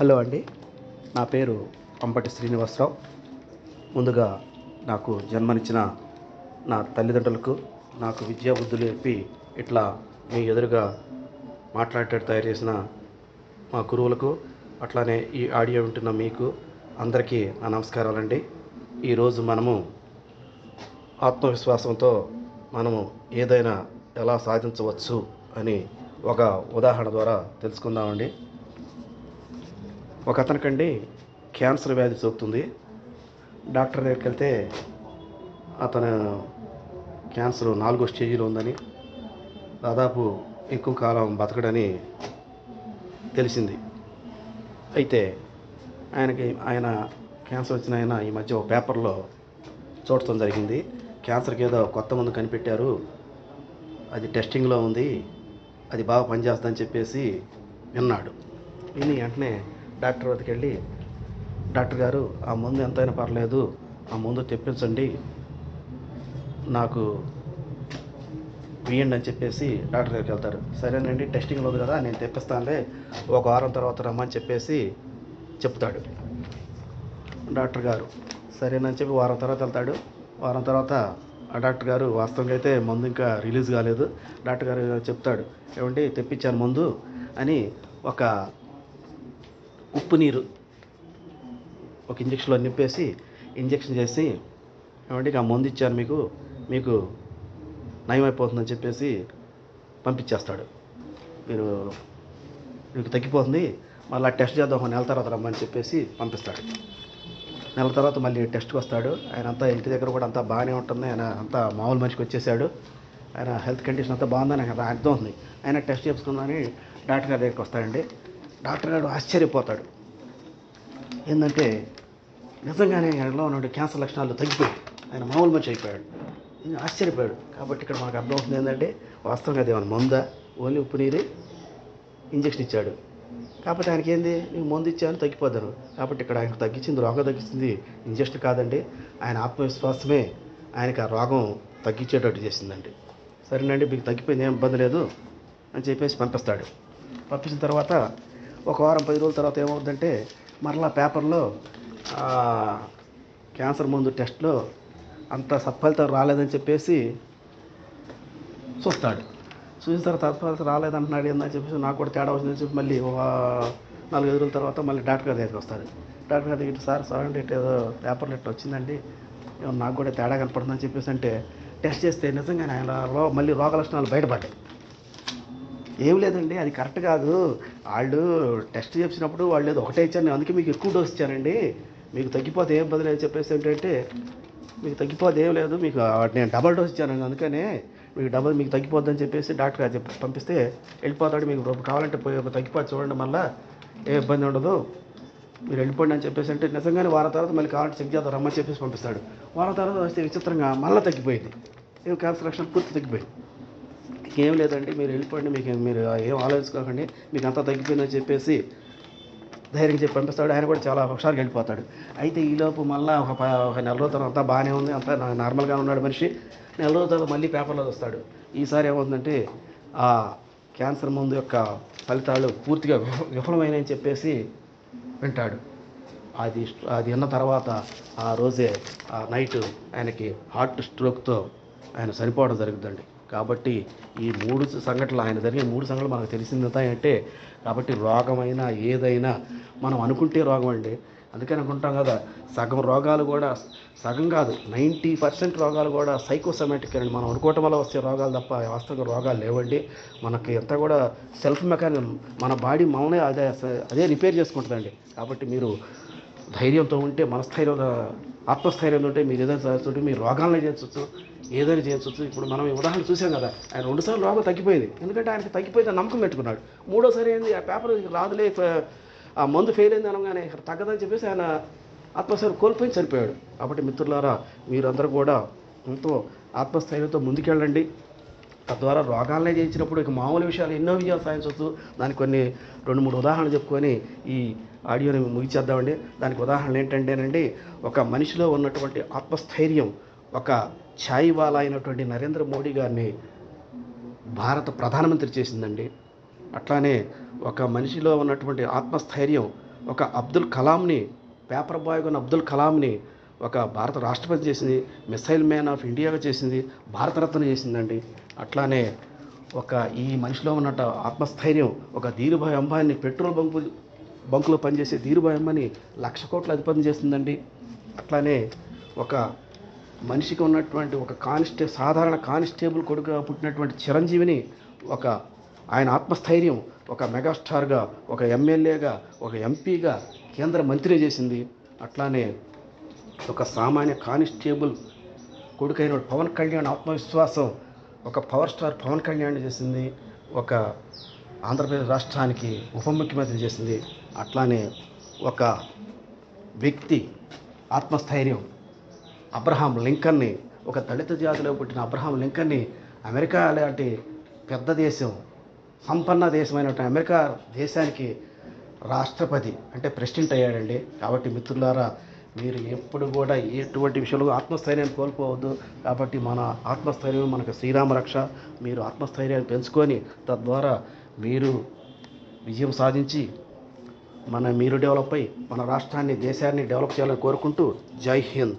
Hello అండి. నా పేరు అంపటి శ్రీనివాసరావు. ముందుగా నాకు జన్మనిచ్చిన నా తల్లిదండ్రులకు నాకు విద్యా బుద్ధులు చెప్పి ఇట్లా మీ ఎదురుగా మాట్లాడేటట్టు తయారు చేసిన మా గురువులకు అట్లానే ఈ ఆడియో వింటున్న మీకు అందరికీ నా నమస్కారాలండి. ఈరోజు మనము ఆత్మవిశ్వాసంతో మనము ఏదైనా ఎలా సాధించవచ్చు అని ఒక ఉదాహరణ ద్వారా తెలుసుకుందామండి. ఒక అతనికండి క్యాన్సర్ వ్యాధి సోకుతుంది. డాక్టర్ దగ్గరికి వెళ్తే అతను క్యాన్సర్ నాలుగో స్టేజీలో ఉందని దాదాపు ఎక్కువ కాలం బతకడని తెలిసింది. అయితే ఆయనకి ఆయన క్యాన్సర్ వచ్చిన ఆయన ఈ మధ్య ఒక పేపర్లో చూడటం జరిగింది. క్యాన్సర్కి ఏదో కొత్త మందు కనిపెట్టారు. అది టెస్టింగ్లో ఉంది. అది బాగా పనిచేస్తుందని చెప్పేసి విన్నాడు. విని వెంటనే డాక్టర్ వద్దకు వెళ్ళి డాక్టర్ గారు ఆ మందు ఎంతైనా పర్లేదు. ఆ మందు తెప్పించండి. నాకు వేయండి అని చెప్పేసి డాక్టర్ దగ్గరికి వెళ్తారు. సరేనండి టెస్టింగ్ ఉంది కదా నేను తెప్పిస్తానులే. ఒక వారం తర్వాత రమ్మని చెప్పేసి చెప్తాడు. డాక్టర్ గారు సరేనని చెప్పి వారం తర్వాత వెళ్తాడు. వారం తర్వాత ఆ డాక్టర్ గారు వాస్తవంగా అయితే మందు ఇంకా రిలీజ్ కాలేదు. డాక్టర్ గారు చెప్తాడు ఏమండి తెప్పించాను మందు అని ఒక ఉప్పు నీరు. ఒక ఇంజక్షన్లో నింపేసి ఇంజక్షన్ చేసి ఏమంటే ఇక ఆ మందు ఇచ్చాను మీకు మీకు నయమైపోతుందని చెప్పేసి పంపించేస్తాడు. మీరు మీకు తగ్గిపోతుంది మళ్ళీ టెస్ట్ చేద్దాం ఒక నెల తర్వాత రమ్మని చెప్పేసి పంపిస్తాడు. నెల తర్వాత మళ్ళీ టెస్ట్కి వస్తాడు. ఆయన అంతా ఇంటి దగ్గర కూడా అంతా బాగానే ఉంటుంది. ఆయన అంతా మామూలు మనిషికి వచ్చేసాడు. ఆయన హెల్త్ కండిషన్ అంతా బాగుందని ఆయన అర్థం ఉంది ఆయన టెస్ట్ చేసుకుందని డాక్టర్ గారి దగ్గరికి వస్తాడండి. డాక్టర్ గారు ఆశ్చర్యపోతాడు. ఏంటంటే నిజంగానే ఆయనలో ఉన్నాడు క్యాన్సర్ లక్షణాలు తగ్గిపోయాయి. ఆయన మామూలు మనిషి అయిపోయాడు. ఆశ్చర్యపోయాడు. కాబట్టి ఇక్కడ మనకు అర్థమవుతుంది ఏంటంటే వాస్తవంగా అది ఏమైనా మందా? ఓన్లీ ఉప్పు నీరే ఇంజక్షన్ ఇచ్చాడు. కాబట్టి ఆయనకి ఏంది? నీకు మందు ఇచ్చాను తగ్గిపోతాను. కాబట్టి ఇక్కడ ఆయనకు తగ్గించింది రోగం తగ్గించింది ఇంజక్షన్ కాదండి. ఆయన ఆత్మవిశ్వాసమే ఆయనకి ఆ రోగం తగ్గించేటట్టు చేసిందండి. సరేనండి మీకు తగ్గిపోయింది ఏం ఇబ్బంది లేదు అని చెప్పేసి పంపిస్తాడు. పంపించిన తర్వాత ఒక వారం పది రోజుల తర్వాత ఏమవుతుందంటే మరలా పేపర్లో క్యాన్సర్ మందు టెస్ట్లో అంత సత్ఫలితం రాలేదని చెప్పేసి చూస్తాడు. చూసిన తర్వాత సత్ఫలితం రాలేదంటున్నాడు ఏందని చెప్పేసి నాకు కూడా తేడా వచ్చిందని చెప్పి మళ్ళీ ఒక నాలుగైదు రోజుల తర్వాత మళ్ళీ డాక్టర్ గారి దగ్గరికి వస్తాడు. డాక్టర్ గారి దగ్గర సార్ సార్ అంటే ఏదో పేపర్లు ఇట్లా వచ్చిందండి. నాకు కూడా తేడా కనపడుతుందని చెప్పేసి అంటే టెస్ట్ చేస్తే నిజంగానే ఆయన మళ్ళీ రోగ లక్షణాలు బయటపడ్డాయి. ఏం లేదండి అది కరెక్ట్ కాదు. వాళ్ళు టెస్ట్ చేసినప్పుడు వాళ్ళు ఏదో ఒకటే ఇచ్చారు. నేను అందుకే మీకు ఎక్కువ డోస్ ఇచ్చానండి. మీకు తగ్గిపోతే ఏం బదులు చెప్పేసి ఏంటంటే మీకు తగ్గిపోతే ఏం లేదు మీకు నేను డబల్ డోస్ ఇచ్చాను అందుకనే మీకు డబల్ మీకు తగ్గిపోద్దని చెప్పేసి డాక్టర్ గారు చెప్పి పంపిస్తే వెళ్ళిపోతాడు. మీకు కావాలంటే పోయి తగ్గిపోతే చూడండి మళ్ళీ ఏ ఇబ్బంది ఉండదు. మీరు వెళ్ళిపోండి అని చెప్పేసి అంటే నిజంగానే వారం తర్వాత మళ్ళీ కావాలంటే చెక్ చేద్దాం రమ్మని చెప్పేసి పంపిస్తాడు. వారం తర్వాత వస్తే విచిత్రంగా మళ్ళీ తగ్గిపోయింది. ఏం క్యాన్సర్ లక్షణాలు పూర్తి తగ్గిపోయింది. ఇంకేం లేదండి మీరు వెళ్ళిపోండి మీకు మీరు ఏం ఆలోచించుకోకండి మీకు అంతా తగ్గిపోయిందని చెప్పేసి ధైర్యం చెప్పి పంపిస్తాడు. ఆయన కూడా చాలా హుషారుగా వెళ్ళిపోతాడు. అయితే ఈలోపు మళ్ళీ ఒక ప- ఒక నెల రోజుల అంతా బాగానే ఉంది. అంతా నార్మల్గా ఉన్నాడు మనిషి. నెల రోజుల తర్వాత మళ్ళీ పేపర్లో వస్తాడు. ఈసారి ఏమవుతుందంటే ఆ క్యాన్సర్ మందు యొక్క ఫలితాలు పూర్తిగా విఫ- విఫలమైనని చెప్పేసి వింటాడు. అది అది విన్న తర్వాత ఆ రోజే ఆ నైట్ ఆయనకి హార్ట్ స్ట్రోక్తో ఆయన చనిపోవడం జరుగుతుందండి. కాబట్టి ఈ మూడు సంఘటనలు ఆయన జరిగిన మూడు సంఘటనలు మనకు తెలిసింది అంటే కాబట్టి రోగమైనా ఏదైనా మనం అనుకుంటే రోగం అండి. అందుకని అనుకుంటాం కదా సగం రోగాలు కూడా సగం కాదు నైంటీ పర్సెంట్ రోగాలు కూడా సైకోసమాటిక్ అండి మనం అనుకోవటం వల్ల వచ్చే రోగాలు తప్ప వాస్తవంగా రోగాలు లేవండి. మనకి ఎంత కూడా సెల్ఫ్ మెకానిజం మన బాడీ మనమే అదే అదే రిపేర్ చేసుకుంటుందండి. కాబట్టి మీరు ధైర్యంతో ఉంటే మనస్థైర్యం ఆత్మస్థైర్యంతో ఉంటే మీరు ఏదైనా చదువుతుంటే మీరు రోగాలను చేయొచ్చు ఏదైనా చేయొచ్చు ఇప్పుడు మనం ఉదాహరణ చూసాం కదా ఆయన రెండుసార్లు రోగం తగ్గిపోయింది. ఎందుకంటే ఆయనకి తగ్గిపోయింది నమ్మకం పెట్టుకున్నాడు. మూడోసారి ఏంది ఆ పేపర్ రాదులే ఆ మందు ఫెయిల్ అయింది అనగానే తగ్గదని చెప్పేసి ఆయన ఆత్మస్థైర్యం కోల్పోయి చనిపోయాడు. కాబట్టి మిత్రులారా మీరందరూ కూడా ఎంతో ఆత్మస్థైర్యంతో ముందుకెళ్ళండి. తద్వారా రోగాలనే జయించినప్పుడు ఇక మామూలు విషయాలు ఎన్నో విజయాలు సాధించవచ్చు. దానికి కొన్ని రెండు మూడు ఉదాహరణలు చెప్పుకొని ఈ ఆడియోని ముగిచేద్దామండి దానికి ఉదాహరణ ఏంటంటేనండి ఒక మనిషిలో ఉన్నటువంటి ఆత్మస్థైర్యం ఒక ఛాయివాలా అయినటువంటి నరేంద్ర మోడీ గారిని భారత ప్రధానమంత్రి చేసిందండి. అట్లానే ఒక మనిషిలో ఉన్నటువంటి ఆత్మస్థైర్యం ఒక అబ్దుల్ కలాంని పేపర్ బాయ్ ఉన్న అబ్దుల్ కలాంని ఒక భారత రాష్ట్రపతి చేసింది మిసైల్ మ్యాన్ ఆఫ్ ఇండియాగా చేసింది భారతరత్న చేసిందండి. అట్లానే ఒక ఈ మనిషిలో ఉన్నట్టు ఆత్మస్థైర్యం ఒక ధీరుభాయ్ అంబానీ పెట్రోల్ బంకు బంకులో పనిచేసే ధీరుభాయ్ అంబానీ లక్ష కోట్ల అధిపతి చేసిందండి. అట్లానే ఒక మనిషికి ఉన్నటువంటి ఒక కానిస్టే సాధారణ కానిస్టేబుల్ కొడుకుగా పుట్టినటువంటి చిరంజీవిని ఒక ఆయన ఆత్మస్థైర్యం ఒక మెగాస్టార్గా ఒక ఎమ్మెల్యేగా ఒక ఎంపీగా కేంద్ర మంత్రి చేసింది. అట్లానే ఒక సామాన్య కానిస్టేబుల్ కొడుకైన పవన్ కళ్యాణ్ ఆత్మవిశ్వాసం ఒక పవర్ స్టార్ పవన్ కళ్యాణ్ చేసింది ఒక ఆంధ్రప్రదేశ్ రాష్ట్రానికి ఉప ముఖ్యమంత్రి చేసింది. అట్లానే ఒక వ్యక్తి ఆత్మస్థైర్యం. అబ్రహాం లింకన్ని ఒక దళిత జాతిలో పుట్టిన అబ్రహాం లింకన్ని అమెరికా లాంటి పెద్ద దేశం సంపన్న దేశమైనటువంటి అమెరికా దేశానికి రాష్ట్రపతి అంటే ప్రెసిడెంట్ అయ్యాడండి. కాబట్టి మిత్రులారా మీరు ఎప్పుడు కూడా ఎటువంటి విషయంలో ఆత్మస్థైర్యాన్ని కోల్పోవద్దు. కాబట్టి మన ఆత్మస్థైర్యం మనకు శ్రీరామ రక్ష. మీరు ఆత్మస్థైర్యాన్ని పెంచుకొని తద్వారా మీరు విజయం సాధించి మన మీరు డెవలప్ అయి మన రాష్ట్రాన్ని దేశాన్ని డెవలప్ చేయాలని కోరుకుంటూ జై హింద్.